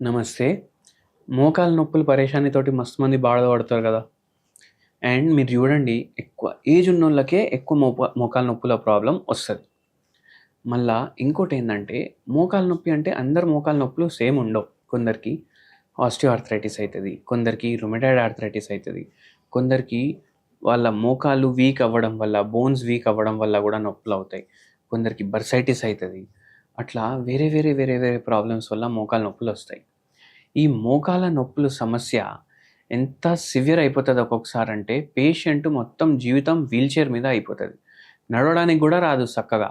నమస్తే. మోకాల నొప్పులు పరేషానితోటి మస్తు మంది బాధపడతారు కదా. అండ్ మీరు చూడండి ఎక్కువ ఏజ్ ఉన్న వాళ్ళకే ఎక్కువ మోప మోకాల నొప్పుల ప్రాబ్లం వస్తుంది. మళ్ళా ఇంకోటి ఏంటంటే మోకాల నొప్పి అంటే అందరు మోకాల నొప్పులు సేమ్ ఉండవు. కొందరికి ఆస్టియో ఆర్థరైటిస్ అవుతుంది కొందరికి రొమెటైడ్ ఆర్థరైటిస్ అవుతుంది కొందరికి వాళ్ళ మోకాలు వీక్ అవ్వడం వల్ల బోన్స్ వీక్ అవ్వడం వల్ల కూడా నొప్పులు అవుతాయి. కొందరికి బర్సైటిస్ అవుతుంది అట్లా వేరే వేరే వేరే వేరే ప్రాబ్లమ్స్ వల్ల మోకాల నొప్పులు వస్తాయి. ఈ మోకాల నొప్పుల సమస్య ఎంత సివియర్ అయిపోతుంది ఒక్కొక్కసారి అంటే పేషెంట్ మొత్తం జీవితం వీల్చైర్ మీద అయిపోతుంది. నడవడానికి కూడా రాదు చక్కగా.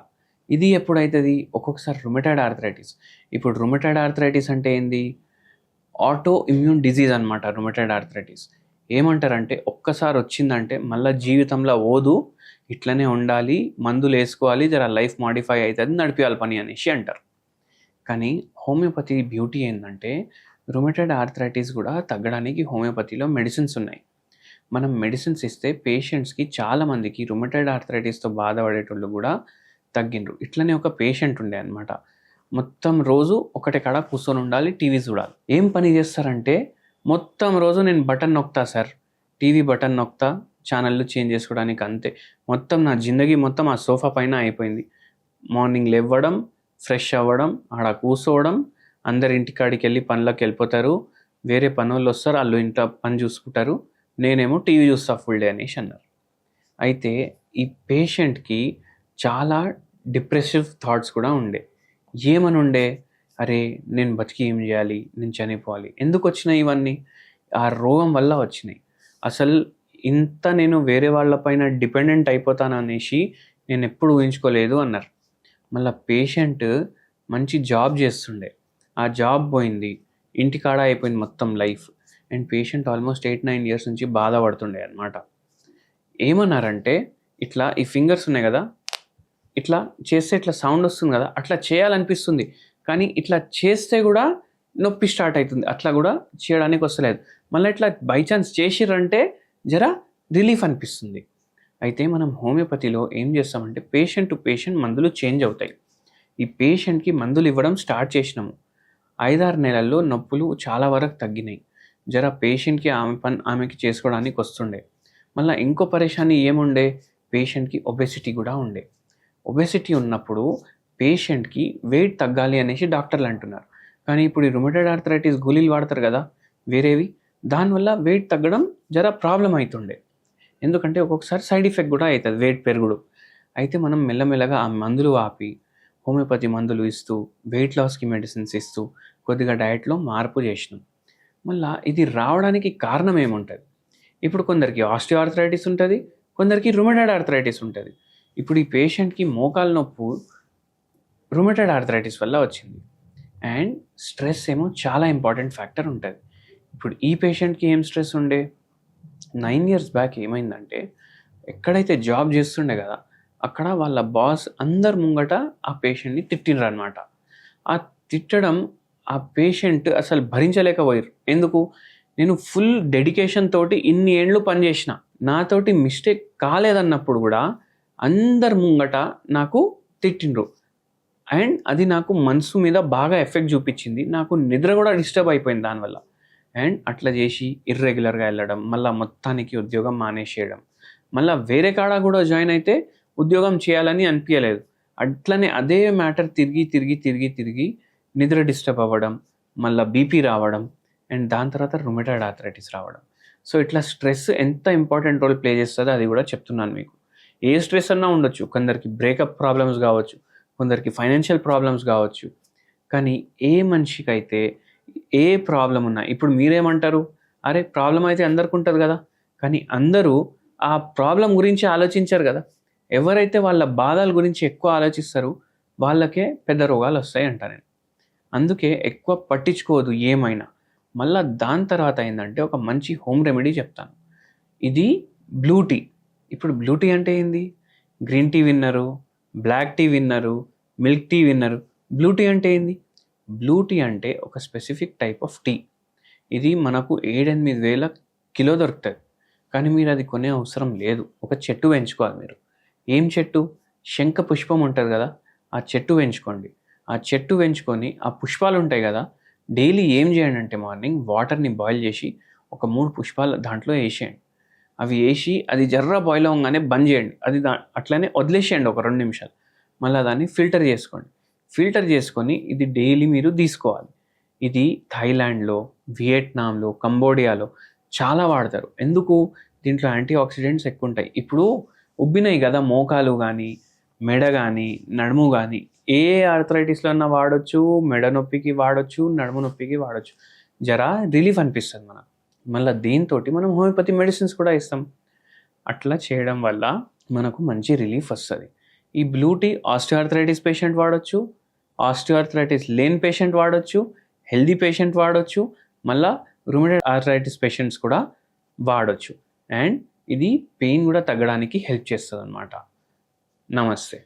ఇది ఎప్పుడైతుంది? ఒక్కొక్కసారి రుమిటైడ్ ఆర్థరైటిస్ ఇప్పుడు రుమిటైడ్ ఆర్థరైటిస్ అంటే ఏంది? ఆటో ఇమ్యూన్ డిజీజ్ అనమాట రుమిటైడ్ ఆర్థరైటిస్ ఏమంటారంటే ఒక్కసారి వచ్చిందంటే మళ్ళీ జీవితంలో ఓదు ఇట్లనే ఉండాలి మందులు వేసుకోవాలి జర లైఫ్ మాడిఫై అవుతుంది నడిపించాలి పని అనేసి అంటారు. కానీ హోమియోపతి బ్యూటీ ఏంటంటే రుమెటెడ్ ఆర్థరైటిస్ కూడా తగ్గడానికి హోమియోపతిలో మెడిసిన్స్ ఉన్నాయి. మనం మెడిసిన్స్ ఇస్తే పేషెంట్స్కి చాలామందికి రుమెటెడ్ ఆర్థరైటిస్తో బాధపడేటోళ్ళు కూడా తగ్గిండ్రు. ఇట్లనే ఒక పేషెంట్ ఉండే అనమాట మొత్తం రోజు ఒకటి కాడ కూర్చొని ఉండాలి టీవీ చూడాలి. ఏం పని చేస్తారంటే మొత్తం రోజు నేను బటన్ నొక్తా సార్. టీవీ బటన్ నొక్తా ఛానళ్ళు చేంజ్ చేసుకోవడానికి అంతే. మొత్తం నా జిందగీ మొత్తం ఆ సోఫా పైన అయిపోయింది. మార్నింగ్ లేవ్వడం ఫ్రెష్ అవ్వడం ఆడ కూర్చోవడం అందరి ఇంటికాడికి వెళ్ళి పనులకు వెళ్ళిపోతారు. వేరే పనులు వస్తారు వాళ్ళు ఇంట్లో పని చూసుకుంటారు. నేనేమో టీవీ చూస్తా ఫుల్ డే అనేసి అన్నారు. అయితే ఈ పేషెంట్కి చాలా డిప్రెసివ్ థాట్స్ కూడా ఉండే. ఏమని ఉండే? అరే నేను బతికి ఏం చేయాలి? నేను చనిపోవాలి. ఎందుకు వచ్చినాయి ఇవన్నీ? ఆ రోగం వల్ల వచ్చినాయి. అసలు ఇంత నేను వేరే వాళ్ళపైన డిపెండెంట్ అయిపోతాను అనేసి నేను ఎప్పుడు ఊహించుకోలేదు అన్నారు. మళ్ళీ పేషెంట్ మంచి జాబ్ చేస్తుండే. ఆ జాబ్ పోయింది. ఇంటికాడ అయిపోయింది మొత్తం life. And patient almost eight nine years నుంచి బాధపడుతుండే అనమాట ఏమన్నారంటే ఇట్లా ఈ ఫింగర్స్ ఉన్నాయి కదా ఇట్లా చేస్తే ఇట్లా సౌండ్ వస్తుంది కదా అట్లా చేయాలనిపిస్తుంది. కానీ ఇట్లా చేస్తే కూడా నొప్పి స్టార్ట్ అవుతుంది. అట్లా కూడా చేయడానికి వస్తలేదు. మళ్ళీ ఇట్లా బై ఛాన్స్ చేసిర్రంటే జర రిలీఫ్ అనిపిస్తుంది. అయితే మనం హోమియోపతిలో ఏం చేస్తామంటే పేషెంట్ టు పేషెంట్ మందులు చేంజ్ అవుతాయి. ఈ పేషెంట్కి మందులు ఇవ్వడం స్టార్ట్ చేసినాము. ఐదారు నెలల్లో నొప్పులు చాలా వరకు తగ్గినాయి. జర పేషెంట్కి ఆమె పని ఆమెకి చేసుకోవడానికి వస్తుండే. మళ్ళీ ఇంకో పరేషాని ఏముండే? పేషెంట్కి ఒబెసిటీ కూడా ఉండే. ఒబెసిటీ ఉన్నప్పుడు పేషెంట్కి వెయిట్ తగ్గాలి అనేసి డాక్టర్లు అంటున్నారు. కానీ ఇప్పుడు ఈ రుమటెడ్ ఆర్థరైటిస్ గోళీలు వాడతారు కదా వేరేవి? దానివల్ల వెయిట్ తగ్గడం జర ప్రాబ్లం అవుతుండే ఎందుకంటే ఒక్కొక్కసారి సైడ్ ఎఫెక్ట్ కూడా అవుతుంది వెయిట్ పెరుగుడు. అయితే మనం మెల్లమెల్లగా ఆ మందులు ఆపి హోమియోపతి మందులు ఇస్తూ వెయిట్ లాస్కి మెడిసిన్స్ ఇస్తూ కొద్దిగా డయట్లో మార్పు చేసినాం. మళ్ళా ఇది రావడానికి కారణం ఏముంటుంది? ఇప్పుడు కొందరికి ఆస్టియోఆర్థరైటిస్ ఉంటుంది కొందరికి రుమటైడ్ ఆర్థరైటిస్ ఉంటుంది. ఇప్పుడు ఈ పేషెంట్కి మోకాల నొప్పు రుమటెడ్ ఆర్థరైటిస్ వల్ల వచ్చింది. అండ్ స్ట్రెస్ ఏమో చాలా ఇంపార్టెంట్ ఫ్యాక్టర్ ఉంటుంది. ఇప్పుడు ఈ పేషెంట్కి ఏం స్ట్రెస్ ఉండే? నైన్ ఇయర్స్ బ్యాక్ ఏమైందంటే ఎక్కడైతే జాబ్ చేస్తుండే కదా అక్కడ వాళ్ళ బాస్ అందరు ముంగట ఆ పేషెంట్ని తిట్టిండ్రు అనమాట ఆ తిట్టడం ఆ పేషెంట్ అసలు భరించలేకపోయారు ఎందుకు? నేను ఫుల్ డెడికేషన్ తోటి ఇన్ని ఏండ్లు పనిచేసిన నాతోటి మిస్టేక్ కాలేదన్నప్పుడు కూడా అందరు ముంగట నాకు తిట్టిండ్రు. అండ్ అది నాకు మనసు మీద బాగా ఎఫెక్ట్ చూపించింది. నాకు నిద్ర కూడా డిస్టర్బ్ అయిపోయింది దానివల్ల. అండ్ అట్లా చేసి ఇర్రెగ్యులర్గా వెళ్ళడం మళ్ళీ మొత్తానికి ఉద్యోగం మానేసేయడం. మళ్ళీ వేరే కాడ కూడా జాయిన్ అయితే ఉద్యోగం చేయాలని అనిపించలేదు అట్లనే అదే మ్యాటర్ తిరిగి తిరిగి తిరిగి తిరిగి నిద్ర డిస్టర్బ్ అవ్వడం మళ్ళీ బీపీ రావడం అండ్ దాని తర్వాత రుమెటాయిడ్ ఆథరైటిస్ రావడం. సో ఇట్లా స్ట్రెస్ ఎంత ఇంపార్టెంట్ రోల్ ప్లే చేస్తుందో అది కూడా చెప్తున్నాను మీకు. ఏ స్ట్రెస్ అన్నా ఉండొచ్చు. కొందరికి బ్రేకప్ ప్రాబ్లమ్స్ కావచ్చు కొందరికి ఫైనాన్షియల్ ప్రాబ్లమ్స్ కావచ్చు. కానీ ఏ మనిషికైతే ఏ ప్రాబ్లం ఉన్నా. ఇప్పుడు మీరేమంటారు? అరే ప్రాబ్లం అయితే అందరికి ఉంటుంది కదా. కానీ అందరూ ఆ ప్రాబ్లం గురించి ఆలోచించారు కదా. ఎవరైతే వాళ్ళ బాధల గురించి ఎక్కువ ఆలోచిస్తారో వాళ్ళకే పెద్ద రోగాలు వస్తాయి అంట నేను. అందుకే ఎక్కువ పట్టించుకోవద్దు ఏమైనా. మళ్ళీ దాని తర్వాత ఏంటంటే ఒక మంచి హోమ్ రెమెడీ చెప్తాను. ఇది బ్లూ టీ ఇప్పుడు బ్లూ టీ అంటే ఏంది? గ్రీన్ టీ విన్నరు బ్లాక్ టీ విన్నరు మిల్క్ టీ విన్నరు. బ్లూ టీ అంటే ఏంది? బ్లూ టీ అంటే ఒక స్పెసిఫిక్ టైప్ ఆఫ్ టీ. ఇది మనకు ఏడెనిమిది వేల కిలో దొరుకుతుంది. కానీ మీరు అది కొనే అవసరం లేదు. ఒక చెట్టు పెంచుకోవాలి మీరు. ఏం చెట్టు? శంఖ పుష్పం ఉంటుంది కదా ఆ చెట్టు పెంచుకోండి ఆ చెట్టు పెంచుకొని ఆ పుష్పాలు ఉంటాయి కదా డైలీ ఏం చేయండి అంటే మార్నింగ్ వాటర్ని బాయిల్ చేసి ఒక మూడు పుష్పాలు దాంట్లో వేసేయండి. అవి వేసి అది జర్ర బాయిల్ అవ్వగానే బంద్ చేయండి. అది దా అట్లనే వదిలేసేయండి ఒక రెండు నిమిషాలు. మళ్ళీ దాన్ని ఫిల్టర్ చేసుకోండి. ఫిల్టర్ చేసుకొని ఇది డైలీ మీరు తీసుకోవాలి. ఇది థాయిలాండ్లో వియట్నాంలో కంబోడియాలో చాలా వాడతారు. ఎందుకు? దీంట్లో యాంటీ ఆక్సిడెంట్స్ ఎక్కువ ఉంటాయి ఇప్పుడు ఉబ్బినాయి కదా మోకాలు కానీ మెడ కానీ నడుము కానీ ఏ ఆర్థరైటిస్లో అన్నా వాడొచ్చు మెడ నొప్పికి వాడొచ్చు నడుము నొప్పికి వాడొచ్చు. జరా రిలీఫ్ అనిపిస్తుంది మనకు. మళ్ళీ దీంతో మనం హోమియోపతి మెడిసిన్స్ కూడా ఇస్తాం. అట్లా చేయడం వల్ల మనకు మంచి రిలీఫ్ వస్తుంది. ఈ బ్లూ టీ ఆస్టియోఆర్థరైటిస్ పేషెంట్ వాడొచ్చు ఆస్టియోఆర్థరైటిస్ లేని పేషెంట్ వాడొచ్చు హెల్దీ పేషెంట్ వాడొచ్చు మళ్ళా రుమిటెడ్ ఆర్థరైటిస్ పేషెంట్స్ కూడా వాడవచ్చు అండ్ ఇది పెయిన్ కూడా తగ్గడానికి హెల్ప్ చేస్తుంది అనమాట నమస్తే.